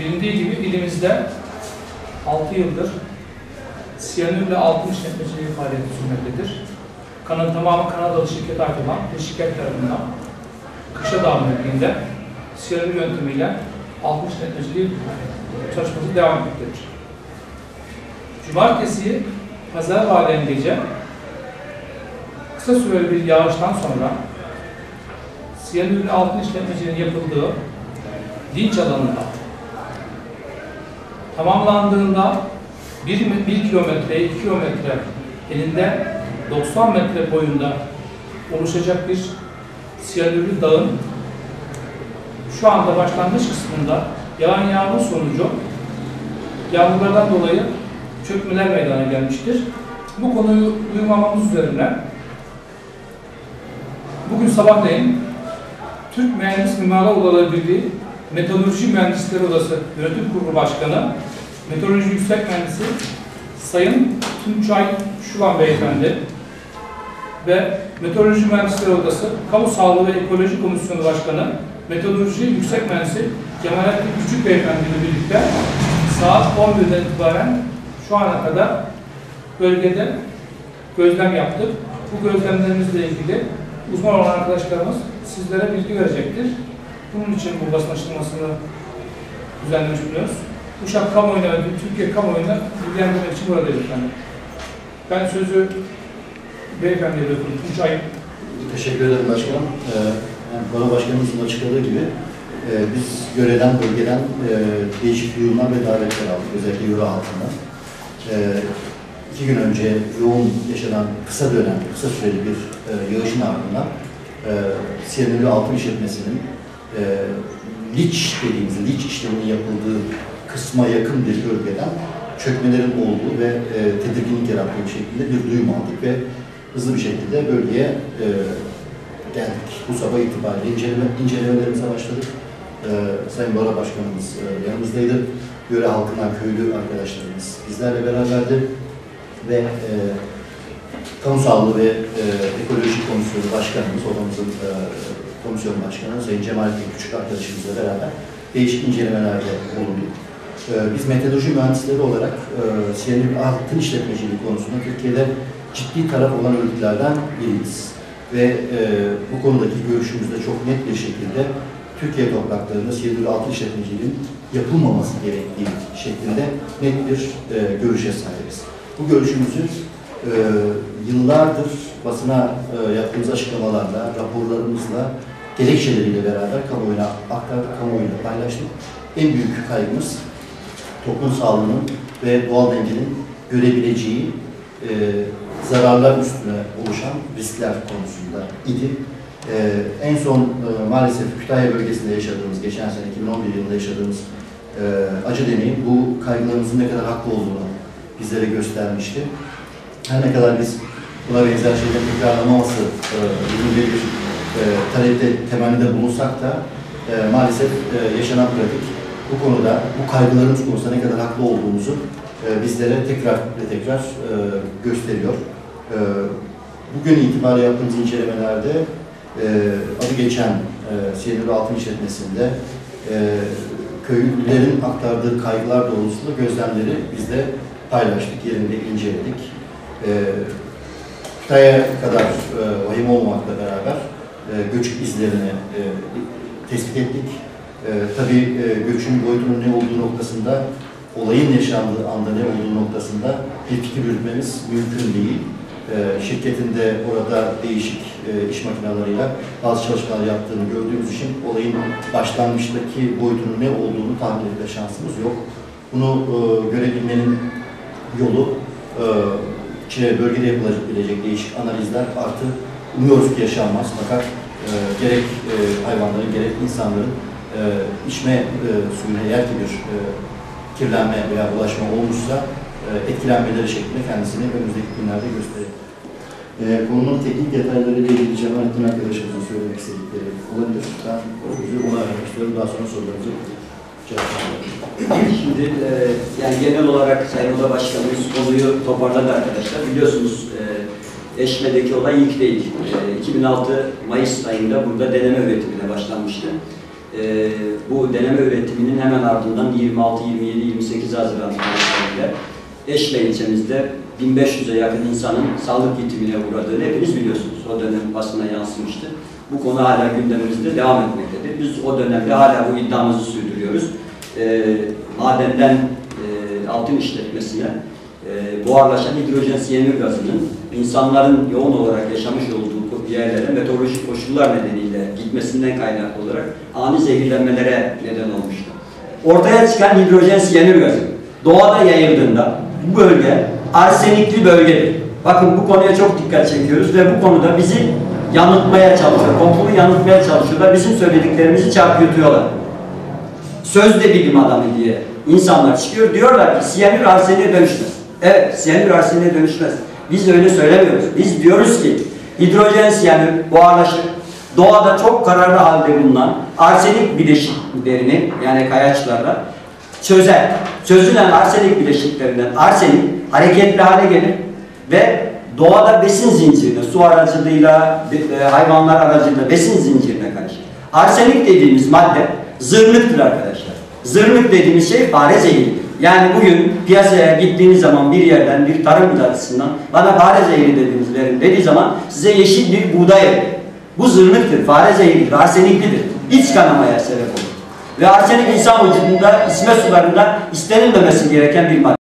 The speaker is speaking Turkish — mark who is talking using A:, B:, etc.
A: Bilindiği gibi ilimizde 6 yıldır siyanürle altın işletmeciliği faaliyeti sürmektedir. Kanın tamamı Kanadalı şirkete ait bir şirket tarafından Kışladağ mevkiinde siyanür yöntemiyle altın işletmeciliği çalışması devam etmektedir. Cumartesi pazar bağlayan gece kısa süreli bir yağıştan sonra siyanürle altın işletmeciliğinin yapıldığı dinç alanında tamamlandığında 1, 1 kilometre, 2 kilometre elinde 90 metre boyunda oluşacak bir siyanürlü dağın şu anda başlangıç kısmında yağan yağmur sonucu yağmurlardan dolayı çökmeler meydana gelmiştir. Bu konuyu uygulamamız üzerine bugün sabahleyin Türk Mühendis Mimarlar Odaları Birliği Meteoroloji Mühendisleri Odası Yönetim Kurulu Başkanı Meteoroloji Yüksek Mühendisi Sayın Tunçay Şulan Beyefendi ve Meteoroloji Mühendisleri Odası Kamu Sağlığı ve Ekoloji Komisyonu Başkanı Meteoroloji Yüksek Mühendisi Cemalettin Küçük Beyefendi ile birlikte saat 11'den itibaren şu ana kadar bölgede gözlem yaptık. Bu gözlemlerimizle ilgili uzman olan arkadaşlarımız sizlere bilgi verecektir. Bunun için bu basın açıklamasını düzenlemiş bulunuyoruz. Uşak kamuoyuna ve Türkiye kamuoyuna bilgilendirmek için buradayız efendim. Ben sözü beyefendiye bırakıyorum. Tuncay
B: Teşekkür ederim başkanım. Ee, yani Bana başkanımızın açıkladığı gibi e, biz görevden, bölgeden e, değişik duyumlar ve davetler aldık. Özellikle yürü altında. E, iki gün önce yoğun yaşanan kısa dönem, kısa süreli bir e, yağışın ardından e, siyanürlü altın işletmesinin e, liç dediğimiz, liç işleminin yapıldığı kısma yakın bir bölgeden çökmelerin olduğu ve e, tedirginlik yarattığı bir şekilde bir duyum aldık ve hızlı bir şekilde bölgeye e, geldik. Bu sabah itibariyle inceleme, incelemelerimize başladık. E, Sayın Bora Başkanımız e, yanımızdaydı. Yöre halkından köylü arkadaşlarımız bizlerle beraberdi. Ve e, Kamu Sağlığı ve e, Ekoloji Komisyonu Başkanımız, odamızın e, komisyon başkanı Sayın Cemalettin Küçük arkadaşımızla beraber değişik incelemelerde bulunduk. E, biz meteoroloji mühendisleri olarak e, siyanür altın işletmeciliği konusunda Türkiye'de ciddi taraf olan örgütlerden biriyiz. Ve e, bu konudaki görüşümüzde çok net bir şekilde Türkiye topraklarında siyanür altın işletmeciliğinin yapılmaması gerektiği şeklinde net bir e, görüşe sahibiz. Bu görüşümüzü e, yıllardır basına e, yaptığımız açıklamalarla, raporlarımızla, gerekçeleriyle beraber kamuoyuna aktardık, kamuoyuna paylaştık. En büyük kaygımız toplum sağlığının ve doğal dengenin görebileceği e, zararlar üstüne oluşan riskler konusunda idi. E, en son e, maalesef Kütahya bölgesinde yaşadığımız, geçen sene 2011 yılında yaşadığımız e, acı deneyim bu kaygılarımızın ne kadar haklı olduğunu bizlere göstermişti. Her ne kadar biz buna benzer şeylerin tekrarlamaması e, yönünde bir e, talepte, temennide bulunsak da e, maalesef e, yaşanan pratik bu konuda, bu kaygılarımız konusunda ne kadar haklı olduğumuzu e, bizlere tekrar ve tekrar e, gösteriyor. E, bugün itibariyle yaptığımız incelemelerde e, adı geçen e, Siyanürlü Altın İşletmesi'nde e, köylülerin aktardığı kaygılar doğrultusunda gözlemleri biz de paylaştık, yerinde inceledik. Kütahya'ya kadar e, vahim olmamakla beraber e, göç izlerini e, tespit ettik. E, tabii e, göçün boyutunun ne olduğu noktasında, olayın yaşandığı anda ne olduğu noktasında bir fikir yürütmemiz mümkün değil. E, şirketin de orada değişik e, iş makinalarıyla bazı çalışmalar yaptığını gördüğümüz için olayın başlangıçtaki boyutunun ne olduğunu tahmin etme şansımız yok. Bunu e, görebilmenin yolu e, bölgede yapılabilecek değişik analizler artı umuyoruz ki yaşanmaz fakat e, gerek e, hayvanların gerek insanların e, içme e, suyuna eğer ki bir e, kirlenme veya bulaşma olmuşsa e, etkilenmeleri şeklinde kendisini önümüzdeki günlerde gösterir. E, konunun teknik detaylarıyla ilgili Cemalettin arkadaşımızın söylemek istedikleri olabilir. Ben sözü ona vermek istiyorum. Daha sonra sorularınızı cevaplayalım.
C: Şimdi e, yani genel olarak Sayın Oda Başkanımız konuyu toparladı arkadaşlar. Biliyorsunuz e, Eşme'deki olay ilk değil. E, 2006 Mayıs ayında burada deneme üretimine başlanmıştı. e, bu deneme üretiminin hemen ardından 26, 27, 28 Haziran tarihlerinde Eşle ilçemizde 1500'e yakın insanın sağlık yitimine uğradığını hepiniz biliyorsunuz. O dönem basına yansımıştı. Bu konu hala gündemimizde devam etmektedir. Biz o dönemde hala bu iddiamızı sürdürüyoruz. E, madenden e, altın işletmesine e, buharlaşan hidrojen siyanür gazının insanların yoğun olarak yaşamış olduğu yerlere meteorolojik koşullar nedeniyle gitmesinden kaynaklı olarak ani zehirlenmelere neden olmuştu. Ortaya çıkan hidrojen siyanür gazı doğada yayıldığında bu bölge arsenikli bölgedir. Bakın bu konuya çok dikkat çekiyoruz ve bu konuda bizi yanıltmaya çalışıyor, komployu yanıltmaya çalışıyorlar. Bizim söylediklerimizi çarpıtıyorlar. Sözde bilim adamı diye insanlar çıkıyor diyorlar ki siyanür arseniğe dönüşmez. Evet, siyanür arseniğe dönüşmez. Biz öyle söylemiyoruz. Biz diyoruz ki hidrojen siyanür buharlaşır. Doğada çok kararlı halde bulunan arsenik bileşiklerini yani kayaçlarla çözer. Çözülen arsenik bileşiklerinden arsenik hareketli hale gelir ve doğada besin zincirine, su aracılığıyla, e, hayvanlar aracılığıyla besin zincirine karışır. Arsenik dediğimiz madde zırnıktır arkadaşlar. Zırnık dediğimiz şey fare zehridir. Yani bugün piyasaya gittiğiniz zaman bir yerden bir tarım ilaççısından bana fare zehri dediğiniz verin dediği zaman size yeşil bir buğday verir. Bu zırnıktır, fare zehridir, arseniklidir. İç kanamaya sebep olur. Ve arsenik insan vücudunda, isme sularında istenilmemesi gereken bir madde.